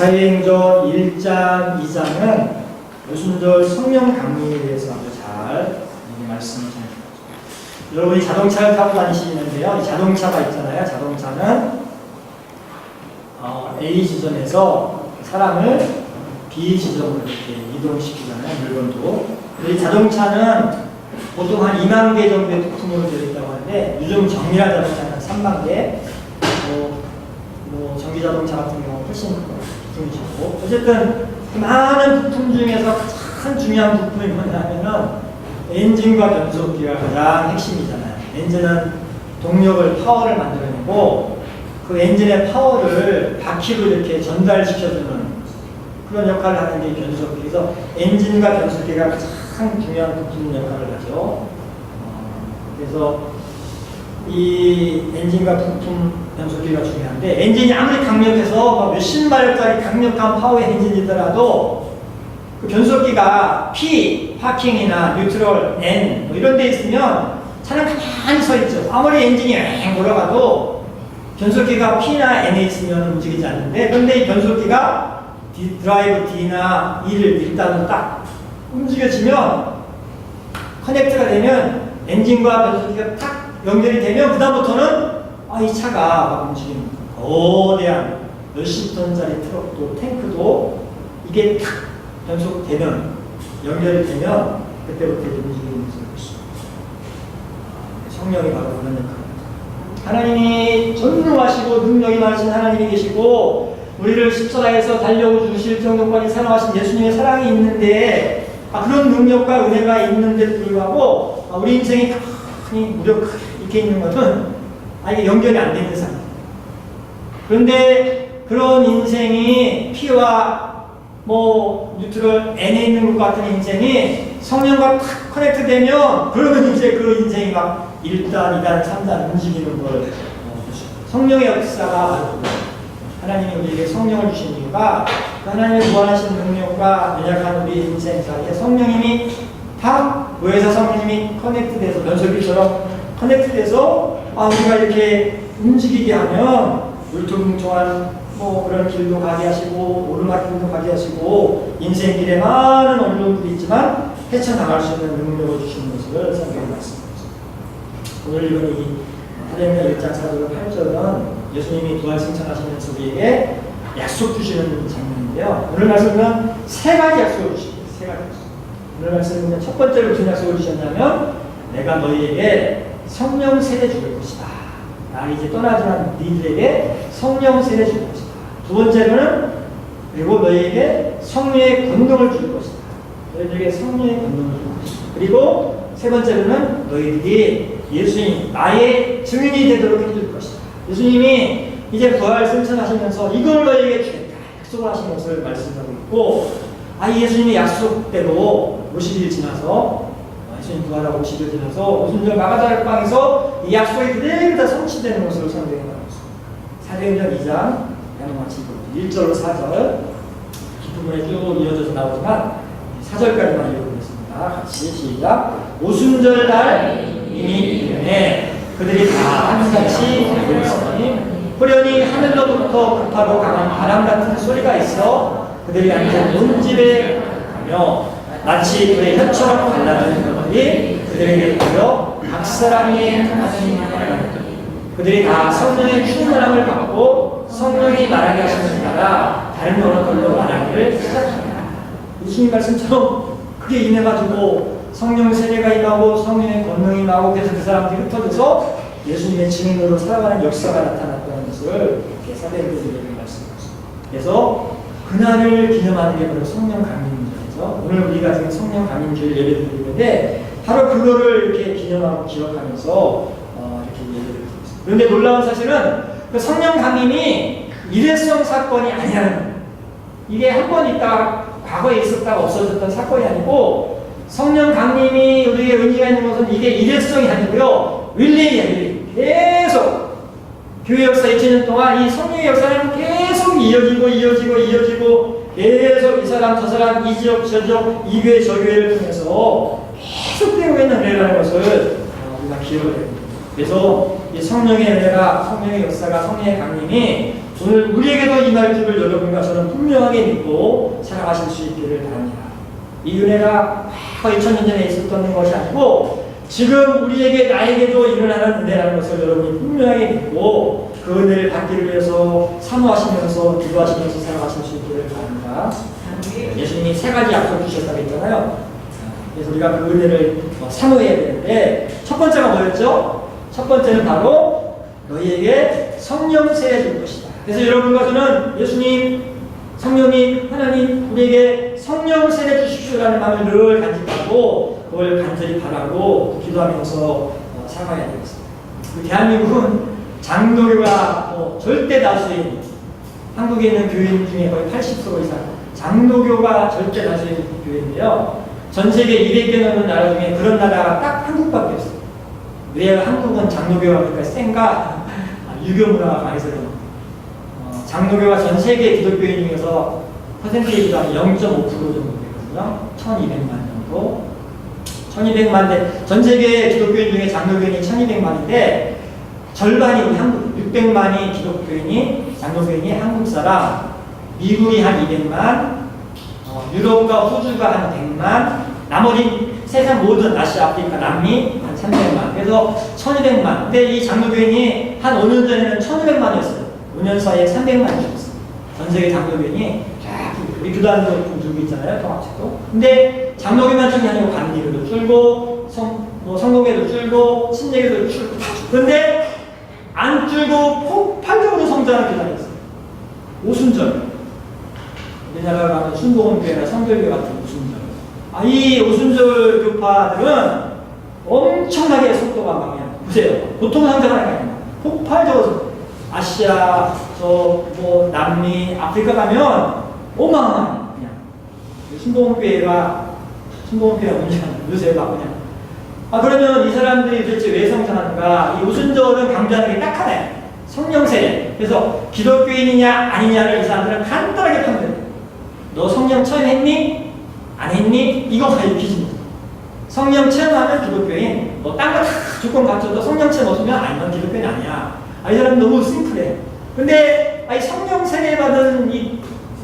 사행전 1장, 2장은 오순절 성령 강림에 대해서 아주 잘 말씀을 전해주셨죠. 여러분이 자동차를 타고 다니시는데요. 이 자동차가 있잖아요. 자동차는 어, A 지점에서 사람을 B 지점으로 이렇게 이동시키잖아요. 물건도. 근데 이 자동차는 보통 한 2만 개 정도의 부품으로 되어 있다고 하는데 요즘 정밀한 자동차는 3만 개, 뭐, 뭐 전기 자동차 같은 경우 훨씬 부품이 적고 어쨌든 그 많은 부품 중에서 가장 중요한 부품이 뭐냐면은 엔진과 변속기가 가장 핵심이잖아요. 엔진은 동력을 파워를 만들어내고 그 엔진의 파워를 바퀴로 이렇게 전달시켜주는 그런 역할을 하는 게 변속기. 그래서 엔진과 변속기가 가장 중요한 부품 역할을 하죠. 어, 그래서 이 엔진과 부품 변속기가 중요한데 엔진이 아무리 강력해서 뭐 몇십 마력짜리 강력한 파워의 엔진이더라도 그 변속기가 P, 파킹이나 뉴트럴, N 뭐 이런 데 있으면 차는 가만히 서 있죠. 아무리 엔진이 왱 올라가도 변속기가 P나 N에 있으면 움직이지 않는데 그런데 이 변속기가 D, 드라이브 D나 E를 일단은 딱 움직여지면 커넥트가 되면 엔진과 변속기가 딱 연결이 되면 그다음부터는 아, 이 차가 막 움직이는 거대한 몇십 톤짜리 트럭도 탱크도 이게 탁 변속되면 연결이 되면 그때부터 움직이는 것을 볼수 있습니다. 성령이 바로 그런 역할입니다. 하나님이 전능하시고 능력이 많으신 하나님이 계시고 우리를 십자가에서 달려오 주실 정도까지 사랑하신 예수님의 사랑이 있는데 아, 그런 능력과 은혜가 있는데도 불구하고 아, 우리 인생이 무력하게 이렇게 있는 것은 아, 이게 연결이 안 되는 상태. 그런데 그런 인생이 피와 뭐 뉴트럴 N에 있는 것 같은 인생이 성령과 탁 커넥트 되면 그러면 이제 그 인생이 막 1단, 2단, 3단 움직이는 걸 어, 성령의 역사가 하나님이 우리에게 성령을 주신 이유가 그 하나님의 무한하신 능력과 연약한 우리 인생 사이에 성령님이 다 모여서 성령님이 커넥트돼서 변속기처럼 커넥트돼서 아 우리가 이렇게 움직이게 하면 울퉁불퉁한 뭐 그런 길도 가게 하시고 오르막길도 가게 하시고 인생길에 많은 어려움들이 있지만 헤쳐나갈 수 있는 능력을 주시는 것을 성경에 말씀합니다. 오늘 읽은 이 하레미야 1장 4절 8절은 예수님이 부활 승천하시면서 우리에게 약속 주시는 장면인데요. 오늘 말씀은 세 가지 약속을 주십니다. 세 가지 약속. 오늘 말씀은 첫 번째로 무슨 약속을 주셨냐면 내가 너희에게 성령 세례 줄 것이다. 나 이제 떠나지만 니들에게 성령 세례 줄 것이다. 두 번째로는 그리고 너희에게 성령의 권능을 줄 것이다. 너희들에게 성령의 권능을 줄 것이다. 그리고 세 번째로는 너희들이 예수님 나의 증인이 되도록 해줄 것이다. 예수님이 이제 부활 승천하시면서 이걸 너희에게 주겠다 약속을 하신 것을 말씀하고 있고 아 예수님의 약속대로 50일 지나서 예수님 부활하고 50일 지나서 오순절 마가다락 방에서 이 약속이 그대로 다 성취되는 것으로 성경에 나오고 있습니다. 사도행전 2장 양과 같이 1절로 4절 뒷부분에 쭉 이어져서 나오지만 4절까지만 읽어보겠습니다. 같이 시작 오순절 날 이미 이르네 그들이 다 한같이 되고 있으니 호련히 하늘로부터 급하고 강한 바람 같은 소리가 있어 그들이 앉은 논집에 가며 마치 불의 혀처럼 갈라지는 것들이 그들에게 보여 각 사람이 하나님 말하는 그들이 다 성령의 충만함을 받고 성령이 말하게 하시는 따라 다른 언어들로 말하기를 시작합니다. 예수님 말씀처럼 그게 임해가지고 성령 세례가 임하고 성령의 권능이 나오고 그래서 그 사람들이 흩어져서 예수님의 증인으로 살아가는 역사가 나타났다는 것을 사도행전에 말씀하셨습니다. 그래서 그날을 기념하는 게 바로 성령 강림 주죠. 오늘 우리가 지금 성령 강림주를 예배를 드리는데 바로 그거를 이렇게 기념하고 기억하면서 어, 이렇게 예배를 드리고 있습니다. 그런데 놀라운 사실은 그 성령 강림이 일회성 사건이 아니라는. 이게 한 번 있다 과거에 있었다가 없어졌던 사건이 아니고 성령 강림이 우리에게 의미가 있는 것은 이게 일회성이 아니고요. 윌레이야, 윌레이. 계속 교회 역사 2000년 동안 이 성령의 역사는 계속 이어지고 이어지고 이어지고 계속 이 사람 저 사람 이 지역 저 지역 이 교회 저 교회를 통해서 계속되고 있는 은혜라는 것을 어, 우리가 기억을 됩니다. 그래서 이 성령의 은혜가 성령의 역사가 성령의 강림이 오늘 우리에게도 임할 줄을 여러분과 저는 분명하게 믿고 살아가실 수 있기를 바랍니다. 이 은혜가 과거 2000년 전에 있었던 것이 아니고 지금 우리에게 나에게도 일어나는 은혜라는 것을 여러분이 분명하게 믿고 그 은혜를 받기를 위해서 사모하시면서 기도하시면서 살아가실 수 있기를 바랍니다. 예수님이 세 가지 약속 주셨다고 했잖아요. 그래서 우리가 그 은혜를 어, 사모해야 되는데 첫 번째가 뭐였죠? 첫 번째는 바로 너희에게 성령 세례 줄 것이다. 그래서 여러분과 저는 예수님, 성령님, 하나님 우리에게 성령 세례 주십시오라는 마음을 늘 간직하고 그걸 간절히 바라고 기도하면서 어, 살아가야 되겠습니다. 그 대한민국은 장로교가 뭐 절대 다수인 한국에 있는 교인 중에 거의 80% 이상 장로교가 절대 다수인 교회인데요. 전 세계 200개 넘는 나라 중에 그런 나라가 딱 한국밖에 없어요. 왜 한국은 장로교가 그러니까 센가? 아, 유교 문화가 강해서 그런. 어, 장로교가 전 세계 기독교인 중에서 퍼센테이지가 0.5% 정도 되거든요. 1200만 정도. 1200만 대, 전 세계 기독교인 중에 장로교인이 1200만인데 절반이 우리 한국, 600만이 기독교인이, 장로교인이 한국 사람, 미국이 한 200만, 어, 유럽과 호주가 한 100만, 나머지 세상 모든 아시아, 아프리카, 남미 한 300만. 그래서 1200만. 근데 이 장로교인이 한 5년 전에는 1200만이었어요. 5년 사이에 300만이 죽었어요. 전 세계 장로교인이 쫙, 우리 교단도 좀 줄고 있잖아요. 통합책도. 근데 장로교만 줄이 아니고 관리교도 줄고, 성, 뭐 성공회도 줄고, 신예교도 줄고, 다 줄고. 안 줄고 폭발적으로 교단이 있어요. 오순절. 우리나라 가면 순복음교회나 성결교 같은 오순절. 아, 이 오순절 교파들은 엄청나게 속도가 강해요. 보세요. 보통 성장하는 게 아니라 폭발적으로 아시아, 저, 뭐, 남미, 아프리카 가면 어마어마해. 그냥. 순복음교회가, 순복음교회가 문제가 요새 막 그냥. 아, 그러면 이 사람들이 도대체 왜 성장하는가? 이 오순절은 강조하는 게 딱 하나예요. 성령 세례. 그래서 기독교인이냐 아니냐를 이 사람들은 간단하게 판단해요. 너 성령 체험했니? 안 했니? 이거가 이 기준이죠. 성령 체험하면 기독교인. 너딴 거 다 조건 갖춰도 성령 체험 없으면 아니 넌 기독교인 아니야. 아, 이 사람 너무 심플해. 근데 아, 이 성령 세례 받은 이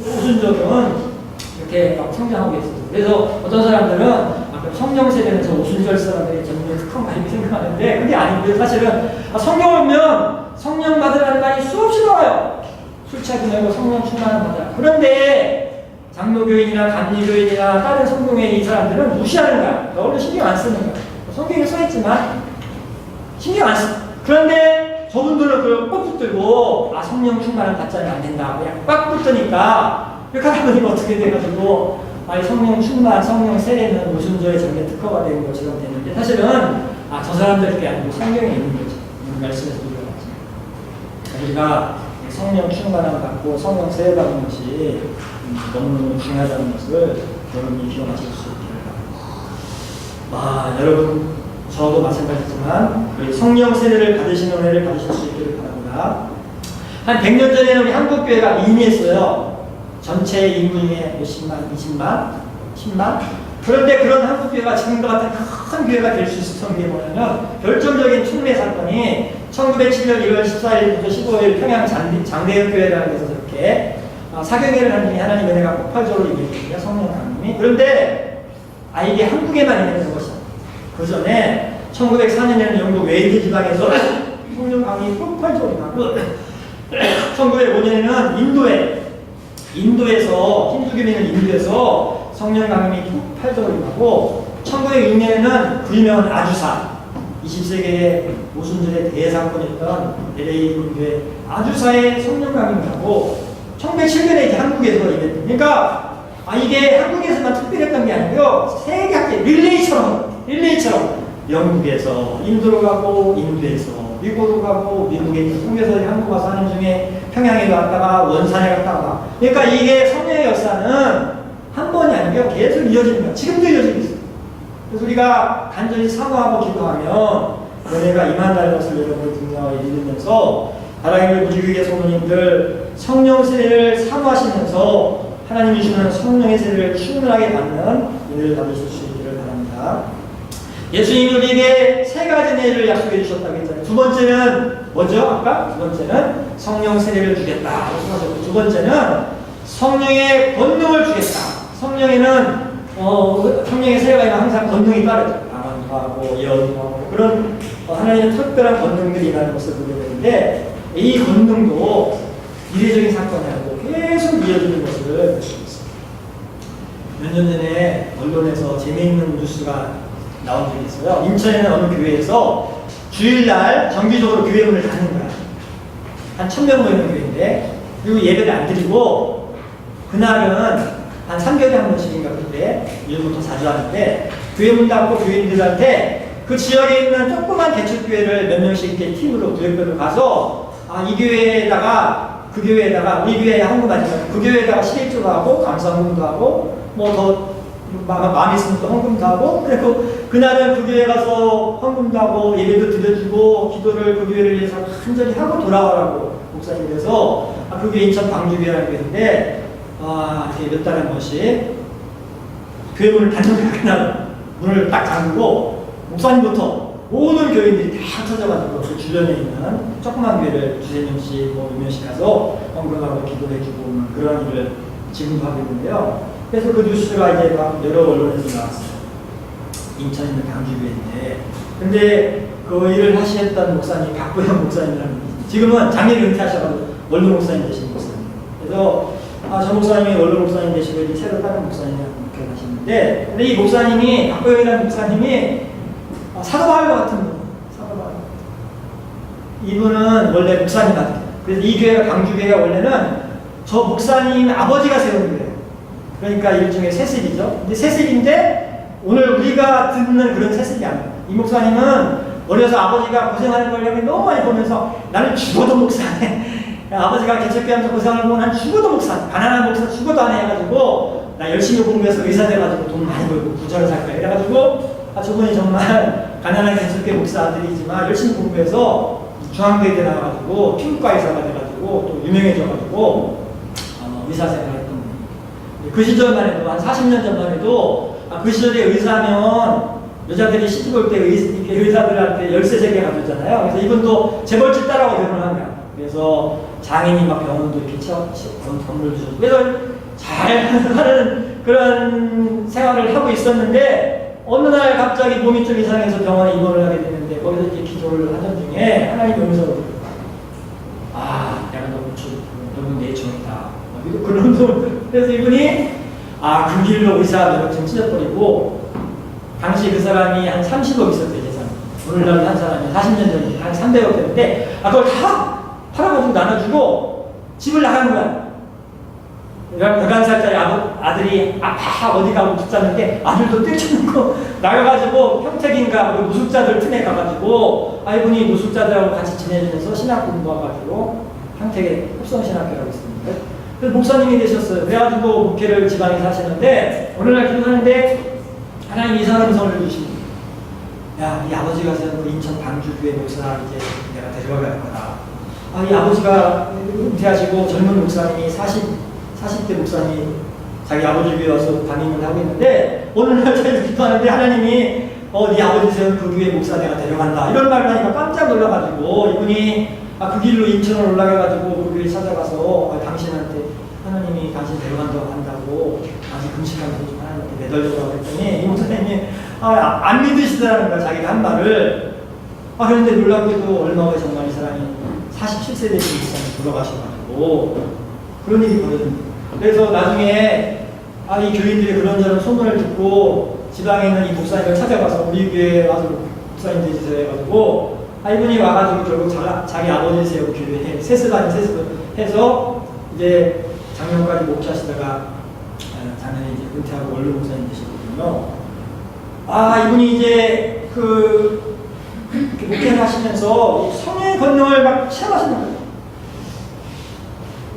오순절은 이렇게 막 성장하고 있어요. 그래서 어떤 사람들은 성령 세례는 저 오순절 사람들이 전부 특허인가 이렇게 생각하는데 그게 아니고요. 사실은 아, 성경 보면 성령 받으라는 말이 수없이 나와요. 술 취하지 말고 성령 충만을 받아. 그런데 장로교인이나 감리교인이나 다른 성공회 이 사람들은 무시하는 거야. 너를 신경 안 쓰는 거야. 성경에 써있지만 신경 안 써. 그런데 저분들은 그걸 꼭 붙들고 아 성령 충만을 받자면 안 된다. 그냥 꽉 붙드니까 이렇게 하다 보니까 어떻게 돼가지고 아이 성령 충만, 성령 세례는 오순절의 전개 특허가 되는 것처럼 되는데 사실은 아 저 사람들 게 아니고 성경에 있는 거죠. 이 말씀에서 우리가. 우리가 성령 충만함 받고 성령 세례 받는 것이 음, 너무너무 중요하다는 것을 여러분이 기억하실 수 있기를 바랍니다. 아, 여러분, 저도 마찬가지지만 성령 세례를 받으시는 은혜를 받으실 수 있기를 바랍니다. 한 100년 전에는 우리 한국교회가 미미했어요. 전체 인구 중에 몇십만, 20만, 10만. 그런데 그런 한국 교회가 지금과 같은 큰 교회가 될 수 있었던 게 뭐냐면 결정적인 촉매 사건이 1907년 1월 14일부터 15일 평양 장대, 장대현 교회라는 데서 그렇게 아, 사경회를 하느니 하나님 은혜가 폭발적으로 임했거든요. 성령 강림이. 그런데 아 이게 한국에만 있는 것이 그 전에 1904년에는 영국 웨일즈 지방에서 성령 강림이 폭발적으로 임하고 1905년에는 인도에 인도에서 힌두교민은 인도에서 성령 강림이 폭발적으로 임하고 1906년에는 그 유명한 아주사 20세기의 오순절의 대사건이었던 LA 군교의 아주사의 성령 강림이 하고 1907년에 이제 한국에서 임했던 그러니까 아 이게 한국에서만 특별했던 게 아니고요. 세계 학계 릴레이처럼 릴레이처럼 영국에서 인도로 가고 인도에서 미국으로 가고 미국에 통계서 한국 와서 하는 중에 평양에 갔다가 원산에 갔다가. 그러니까 이게 성령의 역사는 한 번이 아니고 계속 이어지는 거야. 지금도 이어지고 있어요. 그래서 우리가 간절히 사모하고 기도하면 은혜가 임한다는 것을 여러분 분명하게 믿으면서 하나님을 부지기의 소모님들 성령 세례를 사모하시면서 하나님이 주는 성령의 세례를 충분하게 받는 은혜를 받으실 수 있기를 바랍니다. 예수님이 우리에게 세 내를 약속해 주셨다고 했잖아요. 두 번째는 뭐죠? 아까 두 번째는 성령 세례를 주겠다. 말씀하셨고 두 번째는 성령의 권능을 주겠다. 성령에는 어, 성령의 세례가 항상 권능이 따르죠. 방언도 하고 예언도 하고 그런 어, 하나님의 특별한 권능들이 임하는 것을 보게 되는데 이 권능도 이례적인 사건이 아니고 계속 이어지는 것을 볼 수 있습니다. 몇 년 전에 언론에서 재미있는 뉴스가 나온 적이 있어요. 인천에는 어느 교회에서 주일날 정기적으로 교회 문을 닫는 거야. 한 천명 모이는 교회인데, 그리고 예배를 안 드리고, 그날은 한 3개월에 한 번씩인가 그때, 일부터 자주 하는데, 교회 문 닫고 교인들한테 그 지역에 있는 조그만 개척교회를 몇 명씩 이렇게 팀으로 구역별로 가서, 아, 이 교회에다가, 그 교회에다가, 우리 교회에 한국 아니면 그 교회에다가 시립주도 하고, 감사헌금도 하고, 뭐더 마음 있으면 또 헌금도 하고 그리고 그날은 그 교회 가서 헌금도 하고 예배도 드려주고 기도를 그 교회를 위해서 간절히 하고 돌아와라고 목사님께서 아, 그 교회 인천 광주교회라고 했는데 아, 몇 달에 한 번씩 교회 문을 거야 그날 문을 딱 잠그고 목사님부터 모든 교인들이 다 찾아가지고 그 주변에 있는 조그만 교회를 두세 명씩 뭐몇 명씩 가서 헌금하고 기도해주고 뭐 그런 일을 지금도 하고 있는데요. 그래서 그 뉴스가 이제 막 여러 언론에서 나왔어요. 인천에 있는 강주교회인데. 근데 그 일을 하시던 목사님, 박보영 목사님이라는 분이 지금은 작년에 은퇴하셔가지고 원로 목사님 되신 목사님. 그래서 아, 저 목사님이 원로 목사님 되시고 이제 새로 다른 목사님이라고 이렇게 하시는데, 근데 이 목사님이, 박보영이라는 목사님이 아, 사도바울 같은 분, 사도바울. 이분은 원래 목사님 같아요. 그래서 이 교회가 강주교회가 원래는 저 목사님 아버지가 세운 교회예요. 그러니까 일종의 세습이죠. 근데 세습인데 오늘 우리가 듣는 그런 세습이 아니에요. 이 목사님은 어려서 아버지가 고생하는 걸 여기 너무 많이 보면서 나는 죽어도 목사네. 아버지가 개척교하면서 고생하는 거 난 죽어도 목사. 가난한 목사 죽어도 안 해가지고 나 열심히 공부해서 의사 돼가지고 돈 많이 벌고 부자로 살 거야. 이래가지고 아 저분이 정말 가난한 개척교 목사 아들이지만 열심히 공부해서 중앙대에 나와가지고 피부과 의사가 돼가지고 또 유명해져가지고 어, 의사 분이에요. 그 시절만 해도 한 40년 전만 해도 아, 그 시절에 의사면 여자들이 시집 올때 의사들한테 열쇠 세개 가졌잖아요. 그래서 이분도 재벌집 딸하고 결혼한 거야. 그래서 장인이 막 병원도 이렇게 채워, 돈, 돈을 주셨고 그래서 잘 하는 그런 생활을 하고 있었는데 어느 날 갑자기 몸이 좀 이상해서 병원에 입원을 하게 되는데 거기서 이제 기도를 하던 중에 하나님 오면서 아 내가 너무 주, 너무 내 종이 그런 소 그래서 이분이 아 그 길로 의사 면허증 찢어버리고 당시 그 사람이 한 30억 있었대 재산 오늘날 한 사람이 40년 전에 한 300억 됐는데 아 그걸 다 팔아가지고 나눠주고 집을 나가는 거야 11살짜리 아들이 아, 어디 가고 붙잡는데 아들도 뛰쳐놓고 나가가지고 평택인가 그 무술자들 틈에 가가지고 아 이분이 무술자들하고 같이 지내면서 신학 공부해가지고 평택에 흡성신학교라고 있습니다. 그래서 목사님이 되셨어요. 그래가지고 목회를 지방에 사시는데 어느 날 기도하는데 하나님 이상한 음성을 주십니다. 야, 이 아버지가 그 인천 방주교회 목사 이제 내가 데려갈 거다. 아, 이 아버지가 은퇴하시고 젊은 목사님이 40 40대 목사님 자기 아버지 교회 와서 담임을 하고 있는데 어느 날 저희가 기도하는데 하나님이 어, 네 아버지 세운 그 교회 목사 내가 데려간다 이런 말을 하니까 깜짝 놀라가지고 이분이 아, 그 길로 인천을 올라가가지고 그 교회 찾아가서 아, 당신한테 하나님이 당신 데려간다고 한다고 아직 금식하면서 좀 하나님한테 매달려라고 했더니 이 목사님이 아, 안 믿으시더라는 거야 자기가 한 말을 아 그런데 놀랍게도 얼마 후에 정말 이 사람이 47세 되신 목사님 돌아가셔가지고 그런 일이 벌어집니다. 그래서 나중에 아, 이 교인들이 그런저런 소문을 듣고 지방에 있는 이 목사님을 찾아가서 우리 교회에 와서 목사님 되시세요 해가지고 아, 이분이 와가지고 결국 자, 자기 아버지 세우고 교회에 세습 아닌 세습을 해서 이제 작년까지 목회하시다가 아, 작년에 이제 은퇴하고 원로 목사님 되시거든요. 아, 이분이 이제 그 목회를 하시면서 성령의 권능을 막 체험하시는 거예요.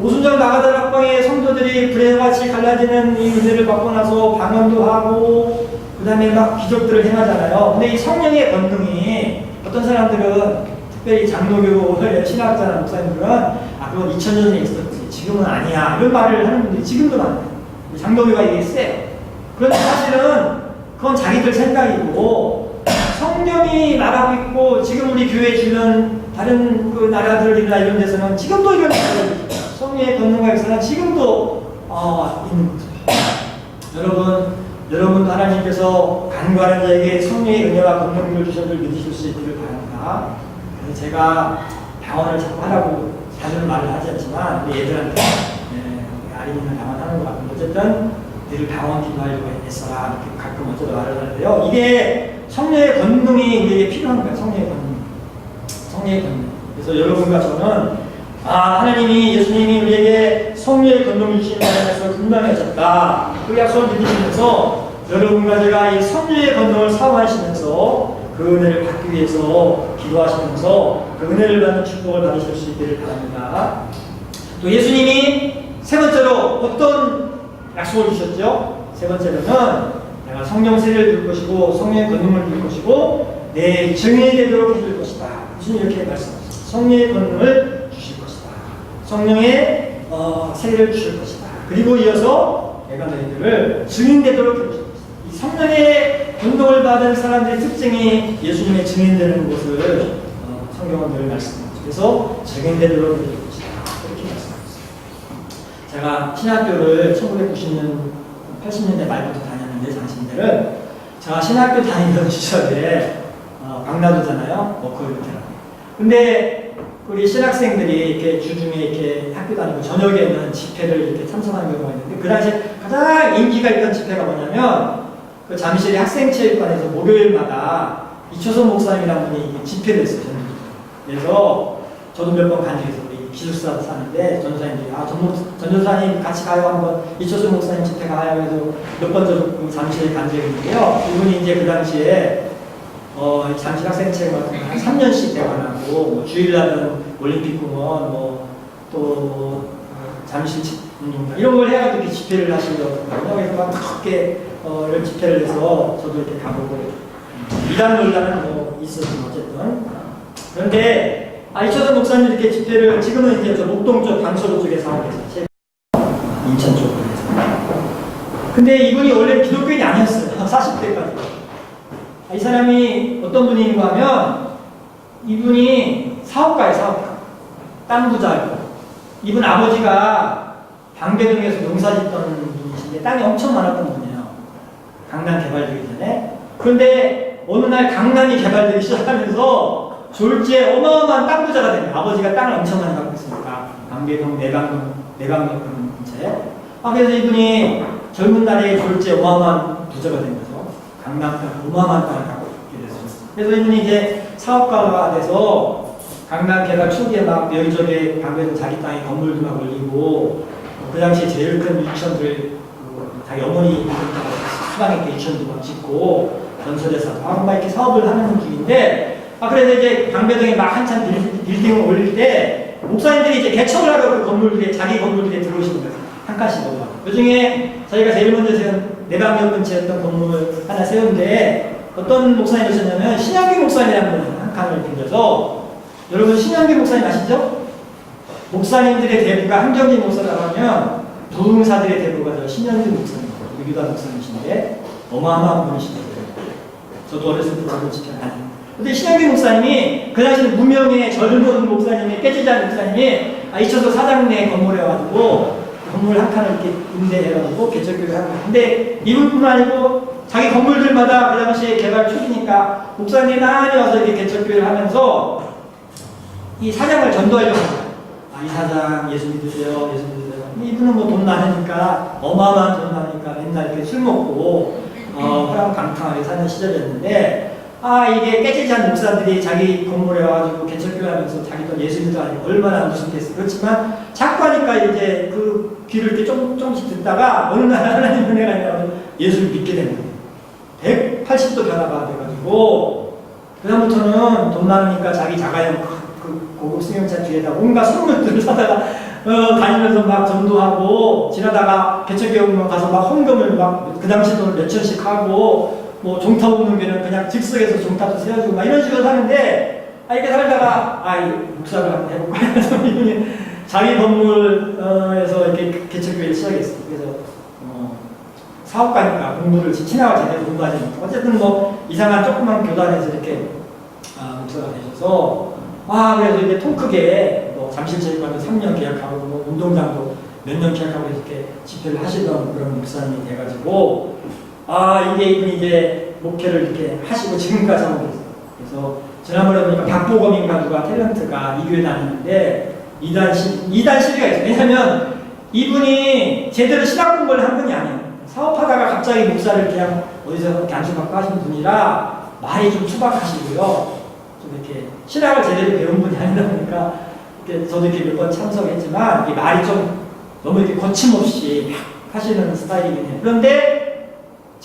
오순절 나가다락방에 성도들이 불에같이 갈라지는 이 은혜를 받고 나서 방언도 하고 그 다음에 막 기적들을 행하잖아요. 근데 이 성령의 권능이 어떤 사람들은 특별히 장로교 신학자나 목사님들은 아 그건 2000년 전에 있었지 지금은 아니야 이런 말을 하는 분들이 지금도 많아요. 장로교가 이게 세요. 그런데 사실은 그건 자기들 생각이고 성경이 말하고 있고 지금 우리 교회 주변 다른 그 나라들이나 이런 데서는 지금도 이런 성령의 권능과 역사는 지금도 어, 있는 거죠. 여러분, 여러분 하나님께서 간과하는 자에게 성령의 은혜와 권능을 주셔를 믿으실 수 있기를 바랍니다. 제가 병원을 자꾸 하라고 자주 말을 하지 않지만 우리 애들한테 예, 아린이는 병원 하는 것 같은데 어쨌든 늘 병원 기도하려고 했어라 이렇게 가끔 어쩌다 말을 하는데요. 이게 성령의 권능이 우리에게 필요한 거예요. 성령의 권능. 성령의 권능. 그래서 여러분과 저는 아 하나님이 예수님이 우리에게 권능을 주신다는 것을 분명해졌다. 그 약속을 믿으시면서 여러분과 제가 이 성령의 권능을 사모하시면서 그 은혜를 받기 위해서 기도하시면서 그 은혜를 받는 축복을 받으실 수 있기를 바랍니다. 또 예수님이 세 번째로 어떤 약속을 주셨죠? 세 번째로는 내가 성령 세례를 줄 것이고 성령의 권능을 줄 것이고 내 증인이 되도록 해줄 것이다. 예수님 이렇게 말씀하셨어요. 성령의 권능을 주실 것이다. 성령의 어, 세례를 주실 것이다. 그리고 이어서 내가 너희들을 증인 되도록 해줄 것이다. 이 성령의 권능을 받은 사람들의 특징이 예수님의 증인되는 것을 어, 성경은 늘 말씀하죠. 그래서 증인되도록 해줄 것이다. 이렇게 말씀하셨어요. 제가 신학교를 1990년, 80년대 말부터 다녔는데 장신대를 제가 신학교 다니던 시절에 어, 강남도잖아요. 워커 루테란. 근데 우리 신학생들이 이렇게 주중에 이렇게 학교 다니고 저녁에는 집회를 이렇게 참석하는 경우가 있는데 그 당시에 가장 인기가 있던 집회가 뭐냐면 그 잠실의 학생체육관에서 목요일마다 이초선 목사님이라는 분이 집회를 했어요. 그래서 저도 몇 번 간 적이 있어요. 기숙사 사는데 전도사님들이 아, 전, 목- 전도사님 같이 가요 한번 이초수 목사님 집회 가요 해서 몇번 저도 그 잠실에 간 적이 있는데요. 이분이 이제 그 당시에 어, 잠실 학생체육 같은 거한 3년씩 대관하고 뭐 주일날은 올림픽 공원 뭐또 잠실 집- 운동장 이런 걸 해가지고 이렇게 집회를 하시더라고요. 그래서 막 크게 어, 이런 집회를 해서 저도 이렇게 가보고 이단 논란은 뭐 있었지만 어쨌든 그런데 아, 이철선 목사님 이렇게 집회를 지금은 이제 저 목동 쪽 강서구 쪽에서 하고 계세요. 인천 해서. 근데 이분이 원래 기독교인이 아니었어요. 40대까지. 아, 이 사람이 어떤 분인가 하면 이분이 사업가예요, 사업가. 땅 부자고. 이분 아버지가 방배동에서 농사 짓던 분이신데 땅이 엄청 많았던 분이에요. 강남 개발되기 전에. 그런데 어느 날 강남이 개발되기 시작하면서 졸지에 어마어마한 땅 부자가 됩니다. 아버지가 땅을 엄청 많이 갖고 있으니까. 방배동, 내방동, 내방동 근처에. 아, 그래서 이분이 젊은 날에 졸지에 어마어마한 부자가 된 거죠. 강남 땅, 어마어마한 땅을 갖고 있게 됐어요. 그래서 이분이 이제 사업가가 돼서 강남 개발 초기에 막 여기저기 방배동 자기 땅에 건물도 막 올리고 그 당시에 제일 큰 유치원들 그 자기 어머니 수강에 때 유치원도 막 짓고 하고 막 이렇게 사업을 하는 중인데 아 그래서 이제 방배동에 막 한참 빌- 빌딩을 올릴 때 목사님들이 이제 개척을 하러 그 건물들에 자기 건물들에 들어오시는 거예요 한 칸씩 넘어가 그 중에 저희가 제일 먼저 세운 내방역 근처에 있던 건물 하나 세운데 어떤 목사님이 오셨냐면 신양기 목사님이라는 분이 한 칸을 빌려서 여러분 신양기 목사님 아시죠? 목사님들의 대부가 한경진 목사라고 하면 도흥사들의 대부가 저 신현진 목사님, 유기다 목사님이신데 어마어마한 분이신데 저도 어렸을 때 저도 지켜 안 근데 신양기 목사님이 그 당시에 무명의 젊은 목사님이 깨지지 않은 목사님이 아, 이천도 사장 내 건물에 와가지고 건물 한 칸을 이렇게 임대해가지고 개척교회를 하는 거예요. 근데 이분뿐만 아니고 자기 건물들마다 그 당시에 개발 초기니까 목사님이 많이 와서 이렇게 개척교회를 하면서 이 사장을 전도하려고 합니다. 아, 이 사장 예수 믿으세요, 예수 믿으세요. 이분은 뭐 돈 많으니까, 어마어마한 돈 많으니까 맨날 이렇게 술 먹고, 어, 호랑강탕하게 사는 시절이었는데, 아, 이게 깨지지 않은 목사들이 자기 건물에 와가지고 개척교회 하면서 자기 도 예수 믿어 하니까 얼마나 무섭겠어. 그렇지만 자꾸 하니까 이제 그 귀를 이렇게 조금, 조금씩 듣다가 어느 날 하나님 은혜가 있다고 예수를 믿게 된 거예요. 180도 변화가 돼가지고, 그다음부터는 돈 많으니까 자기 자가용 그 고급 승용차 뒤에다 온갖 선물들을 사다가 어, 다니면서 막 전도하고 지나다가 개척교회 가서 막 헌금을 막 그 당시 돈 몇천씩 하고 뭐 종타 오는 게는 그냥 즉석에서 종타도 세워주고 막 이런 식으로 사는데 아 이렇게 살다가 아이 목사를 한번 해볼까 해서 자기 건물에서 이렇게 개척교회를 시작했어요. 그래서 어, 사업가니까 공부를 지나가 제대로 공부하지 못하고 어쨌든 뭐 이상한 조그만 교단에서 이렇게 아, 목사가 되셔서 와 그래서 이제 통 크게 뭐 잠실체육관도 3년 계약하고 뭐 운동장도 몇 년 계약하고 이렇게 집회를 하시던 그런 목사님이 돼가지고 아 이게 이제 목회를 이렇게 하시고 지금까지 하고 계세요. 그래서 지난번에 보니까 박보검인가 누가 탤런트가 이 교회 다니는데 이단 시 이단 시비가 있어요. 왜냐면 이분이 제대로 신학 공부를 한 분이 아니에요. 사업하다가 갑자기 목사를 그냥 어디서 안수받고 하신 분이라 말이 좀 투박하시고요. 좀 이렇게 신학을 제대로 배운 분이 아니다 보니까 이렇게 저도 이렇게 몇 번 참석했지만 이 말이 좀 너무 이렇게 거침없이 막 하시는 스타일이긴 해요. 그런데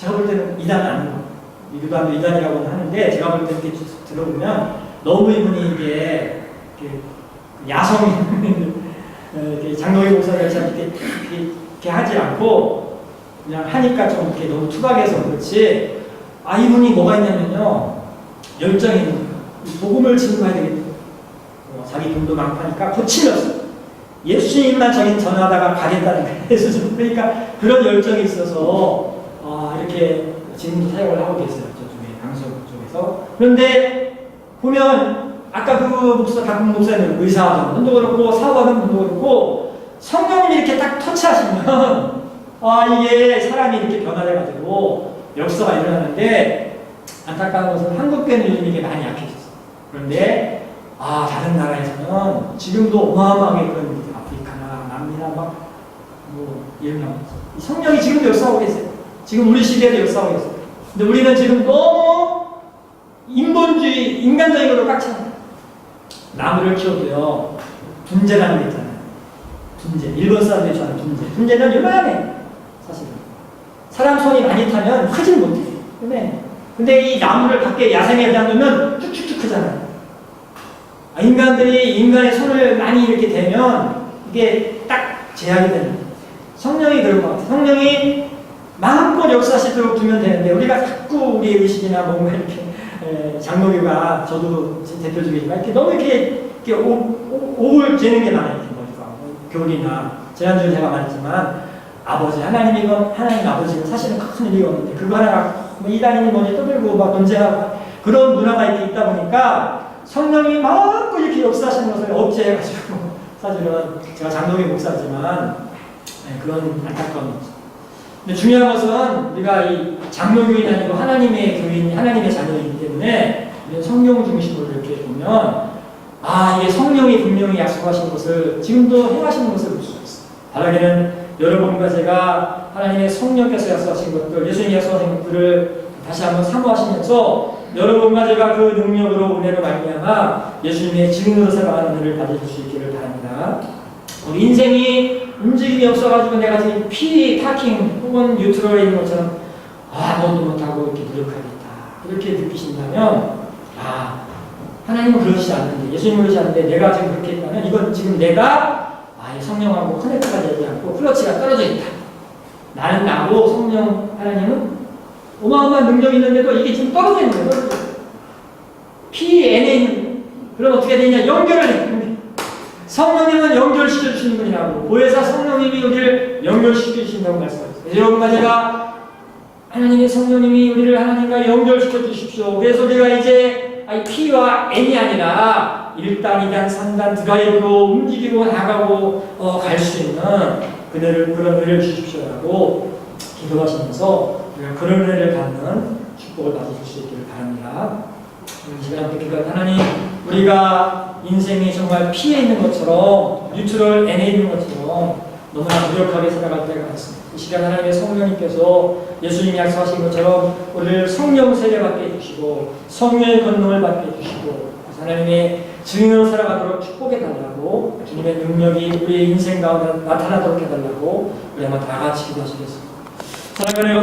제가 볼 때는 이단은 아닌 것 같아요. 이 교단도 이단이라고는 하는데 제가 볼 때 이렇게 쭉 들어보면 너무 이분이 이게 야성이 장로의 목사가 참 이렇게, 이렇게, 하지 않고 그냥 하니까 좀 이렇게 너무 투박해서 그렇지 아 이분이 뭐가 있냐면요 열정이 있는 거예요. 이 복음을 증거해야 되겠다 어, 자기 돈도 많고 하니까 고치렸어 예수님만 저기 전하다가 가겠다는 거예요 그러니까 그런 열정이 있어서 아, 이렇게 지금도 사역을 하고 계세요 저쪽에 강서 쪽에서 그런데 보면 아까 그 목사 박국 목사님 의사하는 분도 그렇고 사업하는 분도 그렇고 성령님이 이렇게 딱 터치하시면 아 이게 사람이 이렇게 변화돼가지고 역사가 일어나는데 안타까운 것은 한국교회는 요즘 이게 많이 약해졌어. 그런데 아 다른 나라에서는 지금도 어마어마하게 그런 아프리카나 남미나 막뭐 나라 성령이 지금도 역사하고 계세요. 지금 우리 시대에도 역사하고 계세요. 근데 우리는 지금 너무 인본주의 인간적인 걸로 꽉 차. 나무를 키워도요 분재라는 게 있잖아요. 분재. 일본 사람들이 좋아하는 분재. 분재는 요만해. 사실은. 사람 손이 많이 타면 크질 못해. 근데, 근데 이 나무를 밖에 야생에 놔두면 쭉쭉쭉 크잖아요. 아, 인간들이 인간의 손을 많이 이렇게 대면 이게 딱 제약이 되는 거예요. 성령이 그런 것 같아요. 성령이 마음껏 역사시도록 두면 되는데 우리가 자꾸 우리의 의식이나 뭔가 이렇게 에, 장로교가 저도 제 대표적이지만 이렇게 너무 이렇게, 이렇게 오, 오, 오을 재는 게 많아요. 보니까. 교리나 지난주에 제가 말했지만 아버지 하나님이건 하나님 아버지는 사실은 큰 의미가 없는데 그거 하나가 뭐 이단이니 뭐니 떠들고 막 논쟁하고 그런 문화가 이렇게 있다 보니까 성령이 마음껏 이렇게 역사하시는 것을 억제해가지고 사실은 제가 장로교 목사지만 네, 그런 있죠. 근데 중요한 것은 우리가 이 장로 교인이 아니고 하나님의 교인, 하나님의 자녀이기 때문에 성령 중심으로 이렇게 보면 아 이게 성령이 분명히 약속하신 것을 지금도 행하시는 것을 볼 수가 있어요. 바라기는 여러분과 제가 하나님의 성령께서 약속하신 것들, 예수님이 약속하신 것들을 다시 한번 사모하시면서 여러분과 제가 그 능력으로 은혜로 말미암아 예수님의 증인으로 살아가는 은혜를 받으실 수 있기를 바랍니다. 우리 인생이 움직임이 없어가지고 내가 지금 피 타킹 혹은 뉴트럴에 있는 것처럼 아 아무것도 못하고 이렇게 노력하겠다. 이렇게 느끼신다면 아 하나님은 그러시지 않는데 예수님은 그러시지 않는데 내가 지금 그렇게 했다면 이건 지금 내가 아, 이 성령하고 커넥트가 되지 않고 클러치가 떨어져 있다. 나는 나고 성령 하나님은 어마어마한 능력이 있는데도 이게 지금 떨어져 있는 거예요. 있는 그럼 어떻게 되냐? 연결을 해 성령님은 연결시켜 주시는 분이라고 보혜사 성령님이 우리를 연결시켜 주신다고 말씀하셨어요. 여러분과 제가 하나님의 성령님이 우리를 하나님과 연결시켜 주십시오. 그래서 우리가 이제 P와 N이 아니라 1단, 2단, 3단 드라이브로 움직이고 나가고 어, 갈 수 있는 그들을 그런 은혜를 주십시오라고 기도하시면서 우리가 그런 은혜를 받는 축복을 받으실 수 있기를 바랍니다. 이 시간 함께 기도할 하나님 우리가 인생이 정말 피해 있는 것처럼 뉴트럴 N에 있는 것처럼 너무나 무력하게 살아갈 때가 많습니다. 이 시간 하나님의 성령님께서 예수님이 약속하신 것처럼 우리를 성령 세례 받게 해주시고 성령의 권능을 받게 해주시고 하나님의 증인으로 살아가도록 축복해 달라고 주님의 능력이 우리의 인생 가운데 나타나도록 해달라고 우리 한번 다 같이 기도하시겠습니다. 사랑하는